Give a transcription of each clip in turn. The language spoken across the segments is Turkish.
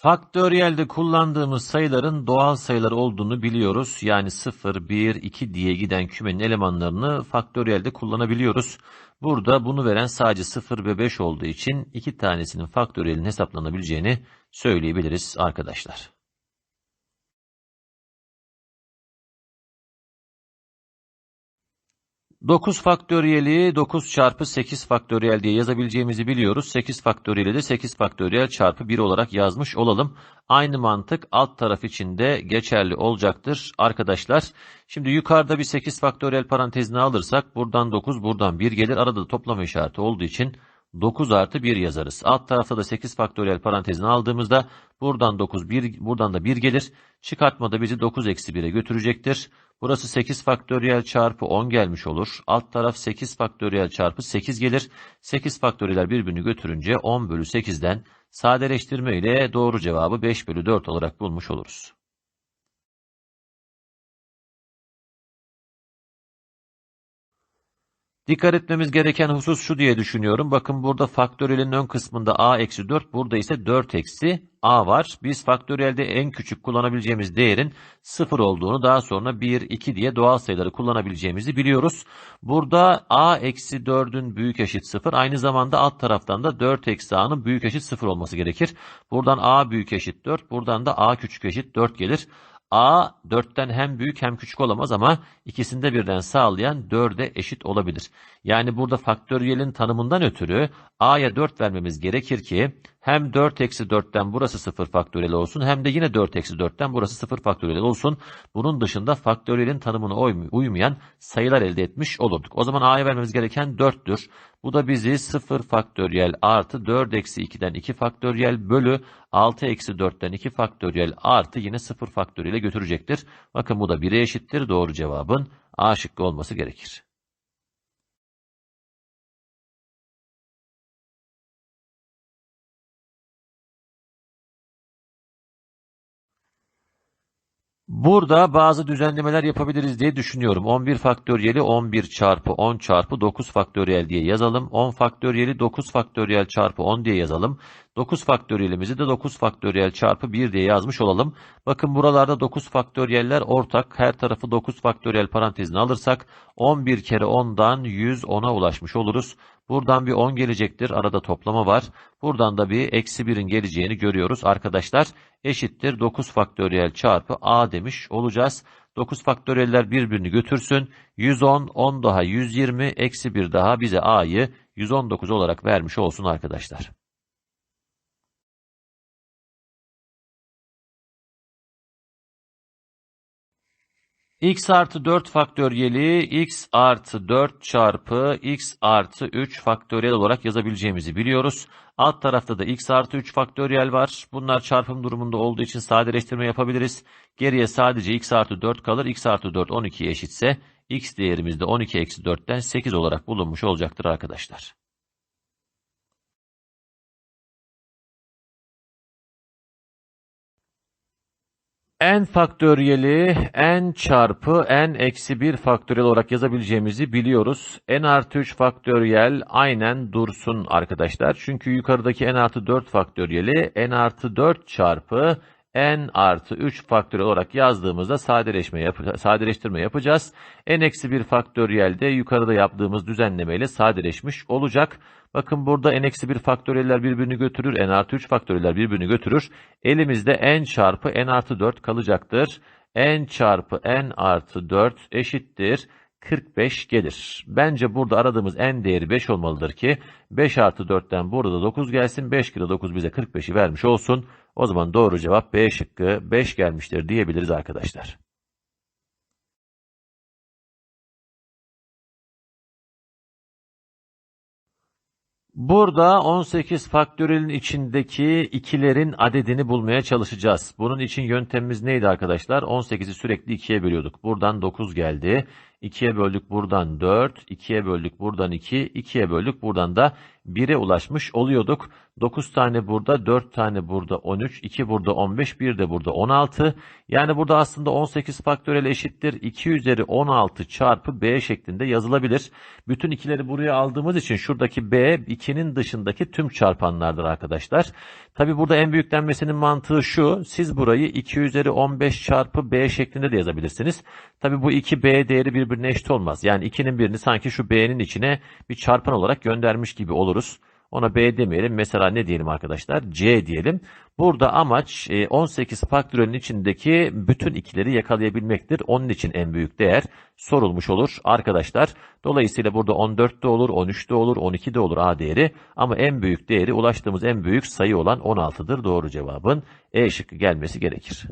Faktöriyelde kullandığımız sayıların doğal sayılar olduğunu biliyoruz. Yani 0, 1, 2 diye giden kümenin elemanlarını faktöriyelde kullanabiliyoruz. Burada bunu veren sadece 0 ve 5 olduğu için iki tanesinin faktöriyelin hesaplanabileceğini söyleyebiliriz arkadaşlar. 9 faktöriyeli 9 çarpı 8 faktöriyel diye yazabileceğimizi biliyoruz. 8 faktöriyeli de 8 faktöriyel çarpı 1 olarak yazmış olalım. Aynı mantık alt taraf için de geçerli olacaktır arkadaşlar. Şimdi yukarıda bir 8 faktöriyel parantezini alırsak buradan 9 buradan 1 gelir. Arada da toplama işareti olduğu için 9 artı 1 yazarız. Alt tarafta da 8 faktöriyel parantezini aldığımızda buradan 9, 1, buradan da 1 gelir. Çıkartmada bizi 9 eksi 1'e götürecektir. Burası 8 faktöriyel çarpı 10 gelmiş olur. Alt taraf 8 faktöriyel çarpı 8 gelir. 8 faktöriyeller birbirini götürünce 10 bölü 8'den sadeleştirme ile doğru cevabı 5 bölü 4 olarak bulmuş oluruz. Dikkat etmemiz gereken husus şu diye düşünüyorum. Bakın burada faktöriyelin ön kısmında a eksi 4, burada ise 4 eksi a var. Biz faktöriyelde en küçük kullanabileceğimiz değerin 0 olduğunu daha sonra 1, 2 diye doğal sayıları kullanabileceğimizi biliyoruz. Burada a eksi 4'ün büyük eşit 0. Aynı zamanda alt taraftan da 4 eksi a'nın büyük eşit 0 olması gerekir. Buradan a büyük eşit 4, buradan da a küçük eşit 4 gelir. A 4'ten hem büyük hem küçük olamaz ama ikisinde birden sağlayan 4'e eşit olabilir. Yani burada faktöriyelin tanımından ötürü A'ya 4 vermemiz gerekir ki hem 4 eksi 4'ten burası 0 faktöriyel olsun hem de yine 4 eksi 4'ten burası 0 faktöriyel olsun. Bunun dışında faktöriyelin tanımına uymayan sayılar elde etmiş olurduk. O zaman A'ya vermemiz gereken 4'tür. Bu da bizi 0 faktöriyel artı 4 eksi 2'den 2 faktöriyel bölü 6 eksi 4'ten 2 faktöriyel artı yine 0 faktöriyele götürecektir. Bakın bu da 1'e eşittir. Doğru cevabın A şıkkı olması gerekir. Burada bazı düzenlemeler yapabiliriz diye düşünüyorum. 11 faktöriyeli 11 çarpı 10 çarpı 9 faktöriyel diye yazalım. 10 faktöriyeli 9 faktöriyel çarpı 10 diye yazalım. 9 faktöriyelimizi de 9 faktöriyel çarpı 1 diye yazmış olalım. Bakın buralarda 9 faktöriyeller ortak. Her tarafı 9 faktöriyel parantezine alırsak 11 kere 10'dan 110'a ulaşmış oluruz. Buradan bir 10 gelecektir. Arada toplama var. Buradan da bir eksi 1'in geleceğini görüyoruz arkadaşlar. Eşittir 9 faktöriyel çarpı a demiş olacağız. 9 faktöriyeller birbirini götürsün. 110, 10 daha 120, eksi 1 daha bize a'yı 119 olarak vermiş olsun arkadaşlar. X artı 4 faktöriyeli x artı 4 çarpı x artı 3 faktöriyel olarak yazabileceğimizi biliyoruz. Alt tarafta da x artı 3 faktöriyel var. Bunlar çarpım durumunda olduğu için sadeleştirme yapabiliriz. Geriye sadece x artı 4 kalır. x artı 4 12 eşitse x değerimiz de 12 eksi 4'ten 8 olarak bulunmuş olacaktır arkadaşlar. N faktöriyeli n çarpı n eksi 1 faktöriyel olarak yazabileceğimizi biliyoruz. n artı 3 faktöriyel aynen dursun arkadaşlar. Çünkü yukarıdaki n artı 4 faktöriyeli n artı 4 çarpı n artı 3 faktöriyel olarak yazdığımızda sadeleşme yap sadeleştirme yapacağız. n eksi 1 faktöriyel de yukarıda yaptığımız düzenlemeyle sadeleşmiş olacak. Bakın burada n-1 faktöriyeller birbirini götürür. n artı 3 faktöriyeller birbirini götürür. Elimizde n çarpı n artı 4 kalacaktır. n çarpı n artı 4 eşittir. 45 gelir. Bence burada aradığımız n değeri 5 olmalıdır ki 5 artı 4'ten burada da 9 gelsin. 5 kere 9 bize 45'i vermiş olsun. O zaman doğru cevap B şıkkı 5 gelmiştir diyebiliriz arkadaşlar. Burada 18 faktörelin içindeki ikilerin adedini bulmaya çalışacağız. Bunun için yöntemimiz neydi arkadaşlar? 18'i sürekli 2'ye bölüyorduk. Buradan 9 geldi. 2'ye böldük buradan 4, 2'ye böldük buradan 2, 2'ye böldük buradan da 1'e ulaşmış oluyorduk. 9 tane burada, 4 tane burada 13, 2 burada 15, 1 de burada 16. Yani burada aslında 18 faktöriyel eşittir 2 üzeri 16 çarpı b şeklinde yazılabilir. Bütün ikileri buraya aldığımız için şuradaki b 2'nin dışındaki tüm çarpanlardır arkadaşlar. Tabi burada en büyüklenmesinin mantığı şu. Siz burayı 2 üzeri 15 çarpı b şeklinde de yazabilirsiniz. Tabi bu 2b değeri birbirine eşit olmaz. Yani 2'nin birini sanki şu b'nin içine bir çarpan olarak göndermiş gibi oluruz. Ona B demeyelim. Mesela ne diyelim arkadaşlar? C diyelim. Burada amaç 18 e, faktörelin içindeki bütün ikileri yakalayabilmektir. Onun için en büyük değer sorulmuş olur arkadaşlar. Dolayısıyla burada 14 de olur, 13 de olur, 12 de olur A değeri. Ama en büyük değeri ulaştığımız en büyük sayı olan 16'dır. Doğru cevabın E şıkkı gelmesi gerekir.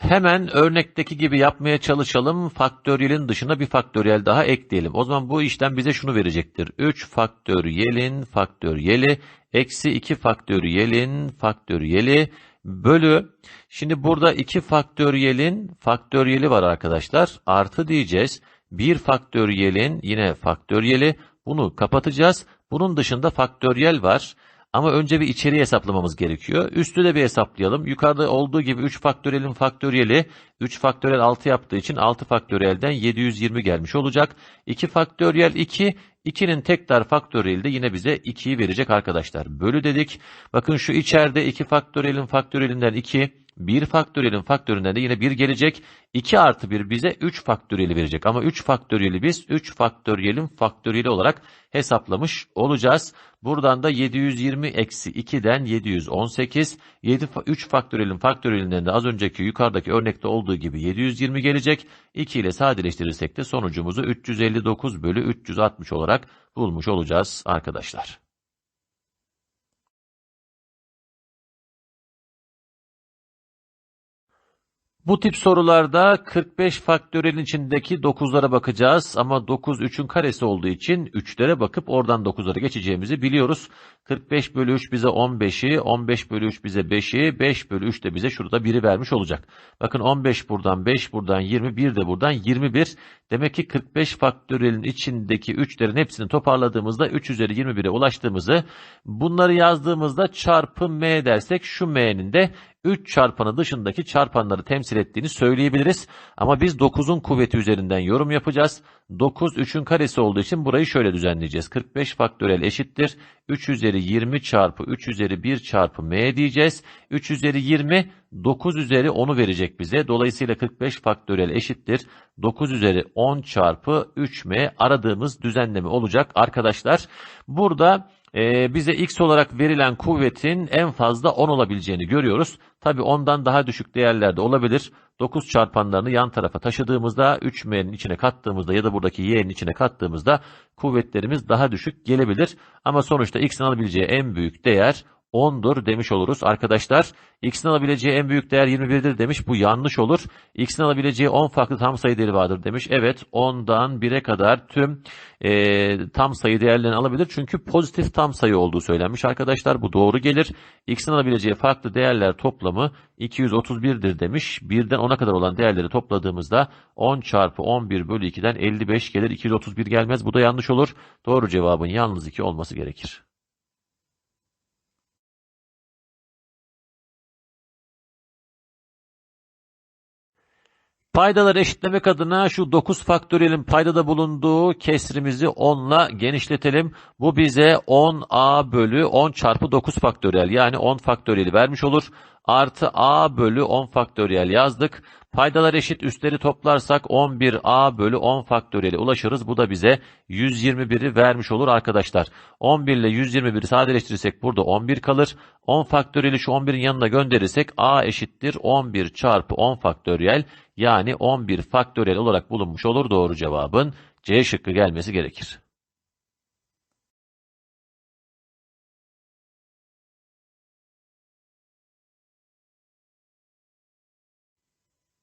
Hemen örnekteki gibi yapmaya çalışalım. Faktöriyelin dışına bir faktöriyel daha ekleyelim. O zaman bu işlem bize şunu verecektir. 3 faktöriyelin faktöriyeli eksi 2 faktöriyelin faktöriyeli bölü. Şimdi burada 2 faktöriyelin faktöriyeli var arkadaşlar. Artı diyeceğiz. 1 faktöriyelin yine faktöriyeli. Bunu kapatacağız. Bunun dışında faktöriyel var. Ama önce bir içeriği hesaplamamız gerekiyor. Üstü de bir hesaplayalım. Yukarıda olduğu gibi 3 faktöriyelin faktöriyeli 3 faktöriyel 6 yaptığı için 6 faktöriyelden 720 gelmiş olacak. 2 faktöriyel 2 2'nin tekrar faktöriyeli de yine bize 2'yi verecek arkadaşlar. Bölü dedik. Bakın şu içeride 2 faktöriyelin faktöriyelinden 2 1 faktöriyelin faktöründen de yine 1 gelecek. 2 artı 1 bize 3 faktöriyeli verecek. Ama 3 faktöriyeli biz 3 faktöriyelin faktöriyeli olarak hesaplamış olacağız. Buradan da 720 eksi 2'den 718. 7, 3 faktöriyelin faktöriyelinden de az önceki yukarıdaki örnekte olduğu gibi 720 gelecek. 2 ile sadeleştirirsek de sonucumuzu 359 bölü 360 olarak bulmuş olacağız arkadaşlar. Bu tip sorularda 45 faktörelin içindeki 9'lara bakacağız ama 9 3'ün karesi olduğu için 3'lere bakıp oradan 9'lara geçeceğimizi biliyoruz. 45 bölü 3 bize 15'i, 15 bölü 3 bize 5'i, 5 bölü 3 de bize şurada 1'i vermiş olacak. Bakın 15 buradan 5 buradan 20, 1 de buradan 21. Demek ki 45 faktörelin içindeki 3'lerin hepsini toparladığımızda 3 üzeri 21'e ulaştığımızı bunları yazdığımızda çarpı m dersek şu m'nin de 3 çarpanı dışındaki çarpanları temsil ettiğini söyleyebiliriz. Ama biz 9'un kuvveti üzerinden yorum yapacağız. 9 3'ün karesi olduğu için burayı şöyle düzenleyeceğiz. 45 faktörel eşittir. 3 üzeri 20 çarpı 3 üzeri 1 çarpı m diyeceğiz. 3 üzeri 20 9 üzeri 10'u verecek bize. Dolayısıyla 45 faktörel eşittir. 9 üzeri 10 çarpı 3m aradığımız düzenleme olacak arkadaşlar. Burada e, bize x olarak verilen kuvvetin en fazla 10 olabileceğini görüyoruz. Tabi ondan daha düşük değerlerde olabilir. 9 çarpanlarını yan tarafa taşıdığımızda 3m'nin içine kattığımızda ya da buradaki y'nin içine kattığımızda kuvvetlerimiz daha düşük gelebilir. Ama sonuçta x'in alabileceği en büyük değer 10'dur demiş oluruz. Arkadaşlar x'in alabileceği en büyük değer 21'dir demiş. Bu yanlış olur. x'in alabileceği 10 farklı tam sayı değeri vardır demiş. Evet 10'dan 1'e kadar tüm e, tam sayı değerlerini alabilir. Çünkü pozitif tam sayı olduğu söylenmiş arkadaşlar. Bu doğru gelir. x'in alabileceği farklı değerler toplamı 231'dir demiş. 1'den 10'a kadar olan değerleri topladığımızda 10 çarpı 11 bölü 2'den 55 gelir. 231 gelmez. Bu da yanlış olur. Doğru cevabın yalnız 2 olması gerekir. Paydaları eşitlemek adına şu 9 faktöriyelin paydada bulunduğu kesrimizi 10 ile genişletelim. Bu bize 10a bölü 10 çarpı 9 faktöriyel yani 10 faktöriyeli vermiş olur. Artı a bölü 10 faktöriyel yazdık. Paydalar eşit üstleri toplarsak 11a bölü 10 faktöriyeli ulaşırız. Bu da bize 121'i vermiş olur arkadaşlar. 11 ile 121'i sadeleştirirsek burada 11 kalır. 10 faktöriyeli şu 11'in yanına gönderirsek a eşittir 11 çarpı 10 faktöriyel yani 11 faktöriyel olarak bulunmuş olur doğru cevabın C şıkkı gelmesi gerekir.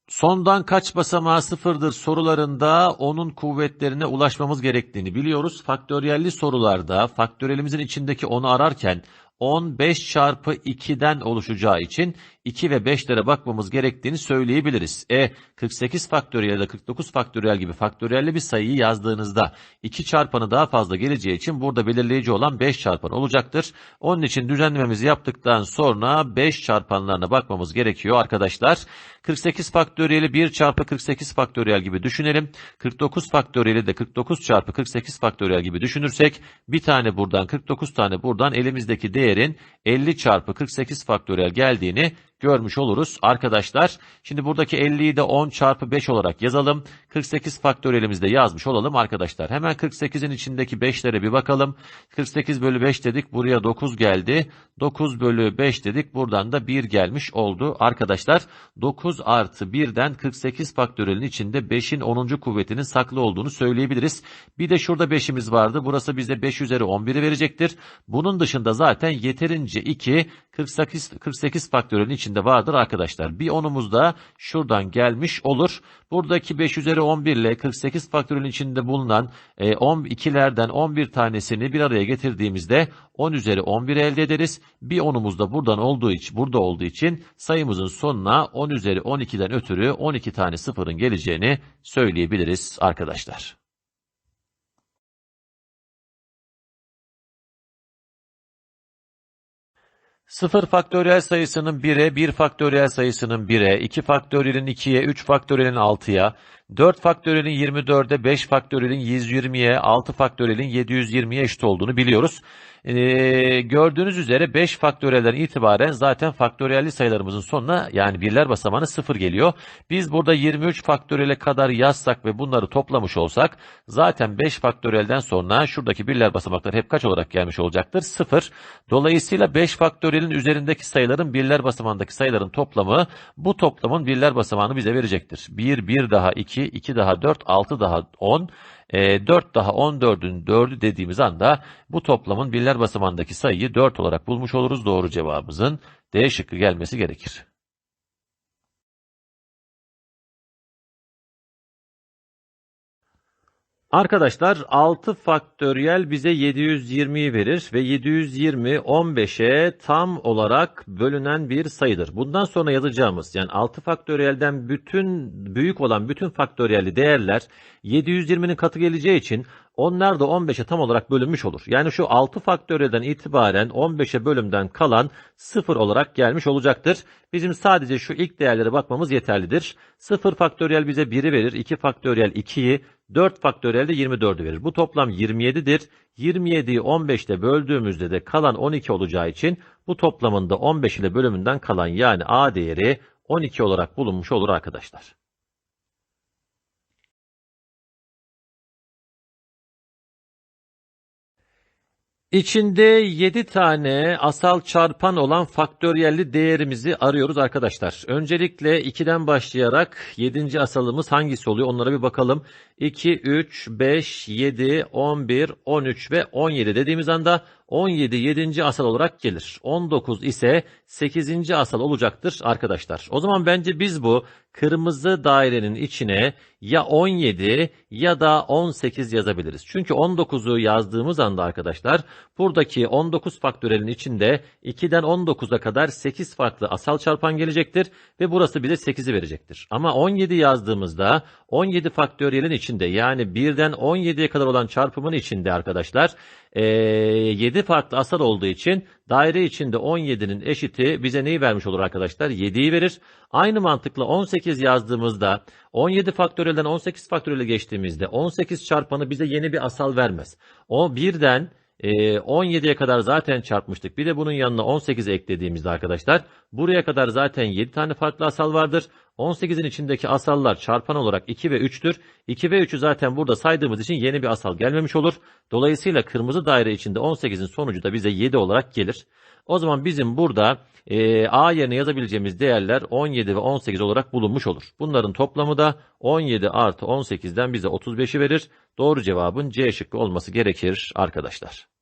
Sondan kaç basamağı sıfırdır sorularında onun kuvvetlerine ulaşmamız gerektiğini biliyoruz. Faktöriyelli sorularda faktöriyelimizin içindeki onu ararken 10 5 çarpı 2'den oluşacağı için 2 ve 5'lere bakmamız gerektiğini söyleyebiliriz. E 48 faktöriyel ya da 49 faktöriyel gibi faktöriyelli bir sayıyı yazdığınızda 2 çarpanı daha fazla geleceği için burada belirleyici olan 5 çarpan olacaktır. Onun için düzenlememizi yaptıktan sonra 5 çarpanlarına bakmamız gerekiyor arkadaşlar. 48 faktöriyeli 1 çarpı 48 faktöriyel gibi düşünelim. 49 faktöriyeli de 49 çarpı 48 faktöriyel gibi düşünürsek bir tane buradan 49 tane buradan elimizdeki değerin 50 çarpı 48 faktöriyel geldiğini görmüş oluruz arkadaşlar. Şimdi buradaki 50'yi de 10 çarpı 5 olarak yazalım. 48 faktöriyelimizde yazmış olalım arkadaşlar. Hemen 48'in içindeki 5'lere bir bakalım. 48 bölü 5 dedik buraya 9 geldi. 9 bölü 5 dedik buradan da 1 gelmiş oldu arkadaşlar. 9 artı 1'den 48 faktörelin içinde 5'in 10. kuvvetinin saklı olduğunu söyleyebiliriz. Bir de şurada 5'imiz vardı. Burası bize 5 üzeri 11'i verecektir. Bunun dışında zaten yeterince 2 48, 48 faktörelin içinde içinde vardır arkadaşlar. Bir onumuz da şuradan gelmiş olur. Buradaki 5 üzeri 11 ile 48 faktörün içinde bulunan e, 12'lerden 11 tanesini bir araya getirdiğimizde 10 üzeri 11 elde ederiz. Bir onumuz da buradan olduğu için, burada olduğu için sayımızın sonuna 10 üzeri 12'den ötürü 12 tane sıfırın geleceğini söyleyebiliriz arkadaşlar. Sıfır faktöriyel sayısının 1'e, 1 faktöriyel sayısının 1'e, 2 faktöriyelin 2'ye, 3 faktöriyelin 6'ya, 4 faktöriyelin 24'e, 5 faktöriyelin 120'ye, 6 faktöriyelin 720'ye eşit olduğunu biliyoruz. Ee, gördüğünüz üzere 5 faktöriyelden itibaren zaten faktöriyelli sayılarımızın sonuna yani birler basamağına 0 geliyor. Biz burada 23 faktöriyele kadar yazsak ve bunları toplamış olsak zaten 5 faktöriyelden sonra şuradaki birler basamaklar hep kaç olarak gelmiş olacaktır? 0. Dolayısıyla 5 faktöriyelin üzerindeki sayıların birler basamağındaki sayıların toplamı bu toplamın birler basamağını bize verecektir. 1, 1 daha 2, 2 daha 4, 6 daha 10. E, 4 daha 14'ün 4'ü dediğimiz anda bu toplamın birler basamağındaki sayıyı 4 olarak bulmuş oluruz. Doğru cevabımızın D şıkkı gelmesi gerekir. Arkadaşlar 6 faktöriyel bize 720'yi verir ve 720 15'e tam olarak bölünen bir sayıdır. Bundan sonra yazacağımız yani 6 faktöriyelden bütün büyük olan bütün faktöriyelli değerler 720'nin katı geleceği için onlar da 15'e tam olarak bölünmüş olur. Yani şu 6 faktöriyelden itibaren 15'e bölümden kalan 0 olarak gelmiş olacaktır. Bizim sadece şu ilk değerlere bakmamız yeterlidir. 0 faktöriyel bize 1'i verir, 2 faktöriyel 2'yi, 4 faktöriyel de 24'ü verir. Bu toplam 27'dir. 27'yi 15'te böldüğümüzde de kalan 12 olacağı için bu toplamında 15 ile bölümünden kalan yani A değeri 12 olarak bulunmuş olur arkadaşlar. İçinde 7 tane asal çarpan olan faktöriyelli değerimizi arıyoruz arkadaşlar. Öncelikle 2'den başlayarak 7. asalımız hangisi oluyor onlara bir bakalım. 2, 3, 5, 7, 11, 13 ve 17 dediğimiz anda 17 7. asal olarak gelir. 19 ise 8. asal olacaktır arkadaşlar. O zaman bence biz bu kırmızı dairenin içine ya 17 ya da 18 yazabiliriz. Çünkü 19'u yazdığımız anda arkadaşlar buradaki 19 faktörelin içinde 2'den 19'a kadar 8 farklı asal çarpan gelecektir ve burası bize 8'i verecektir. Ama 17 yazdığımızda 17 faktöriyelin içinde yani 1'den 17'ye kadar olan çarpımın içinde arkadaşlar e, 7 farklı asal olduğu için daire içinde 17'nin eşiti bize neyi vermiş olur arkadaşlar? 7'yi verir. Aynı mantıkla 18 yazdığımızda 17 faktöriyelden 18 faktöriyele geçtiğimizde 18 çarpanı bize yeni bir asal vermez. O birden 17'ye kadar zaten çarpmıştık. Bir de bunun yanına 18 eklediğimizde arkadaşlar buraya kadar zaten 7 tane farklı asal vardır. 18'in içindeki asallar çarpan olarak 2 ve 3'tür. 2 ve 3'ü zaten burada saydığımız için yeni bir asal gelmemiş olur. Dolayısıyla kırmızı daire içinde 18'in sonucu da bize 7 olarak gelir. O zaman bizim burada e, A yerine yazabileceğimiz değerler 17 ve 18 olarak bulunmuş olur. Bunların toplamı da 17 artı 18'den bize 35'i verir. Doğru cevabın C şıkkı olması gerekir arkadaşlar.